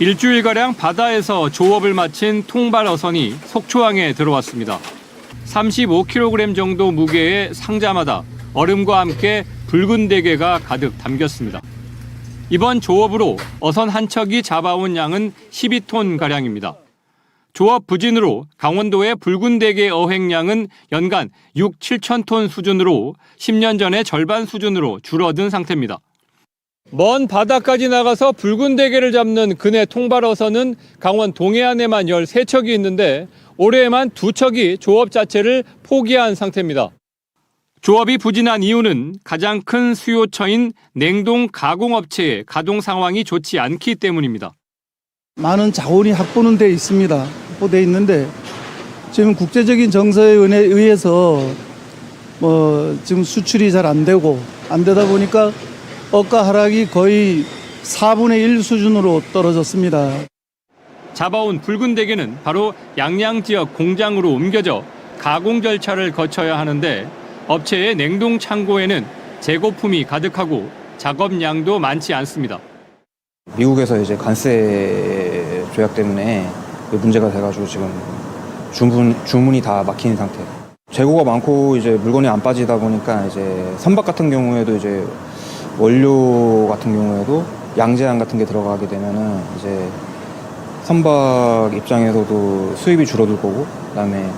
일주일가량 바다에서 조업을 마친 통발 어선이 속초항에 들어왔습니다. 35kg 정도 무게의 상자마다 얼음과 함께 붉은 대게가 가득 담겼습니다. 이번 조업으로 어선 한 척이 잡아온 양은 12톤 가량입니다. 조업 부진으로 강원도의 붉은 대게 어획량은 연간 6, 7천 톤 수준으로 10년 전의 절반 수준으로 줄어든 상태입니다. 먼 바다까지 나가서 붉은 대게를 잡는 그네 통발 어선은 강원 동해안에만 13척이 있는데 올해에만 두 척이 조업 자체를 포기한 상태입니다. 조업이 부진한 이유는 가장 큰 수요처인 냉동 가공업체의 가동 상황이 좋지 않기 때문입니다. 많은 자원이 확보는 돼 있습니다. 확보돼 있는데 지금 국제적인 정서에 의해- 의해서 뭐 지금 수출이 잘 안 되고 안 되다 보니까 어가 하락이 거의 4분의 1 수준으로 떨어졌습니다. 잡아온 붉은 대게는 바로 양양 지역 공장으로 옮겨져 가공 절차를 거쳐야 하는데 업체의 냉동 창고에는 재고품이 가득하고 작업량도 많지 않습니다. 미국에서 이제 관세 조약 때문에 그 문제가 돼가지고 지금 주문, 주문이 다 막힌 상태. 재고가 많고 이제 물건이 안 빠지다 보니까 이제 선박 같은 경우에도 이제 원료 같은 경우에도 양재안 같은 게 들어가게 되면은 이제 선박 입장에서도 수입이 줄어들 거고 그다음에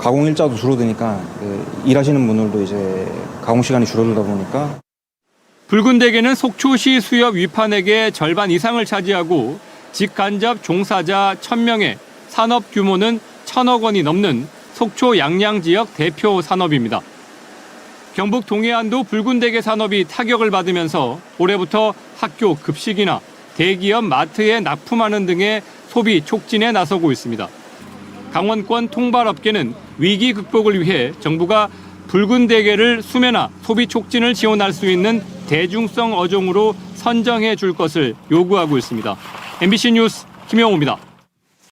가공 일자도 줄어드니까 그 일하시는 분들도 이제 가공 시간이 줄어들다 보니까 붉은 대게는 속초시 수협 위판액의 절반 이상을 차지하고 직간접 종사자 1000명의 산업 규모는 1000억 원이 넘는 속초 양양 지역 대표 산업입니다. 경북 동해안도 붉은 대게 산업이 타격을 받으면서 올해부터 학교 급식이나 대기업 마트에 납품하는 등의 소비 촉진에 나서고 있습니다. 강원권 통발업계는 위기 극복을 위해 정부가 붉은 대게를 수매나 소비 촉진을 지원할 수 있는 대중성 어종으로 선정해 줄 것을 요구하고 있습니다. MBC 뉴스 김영호입니다.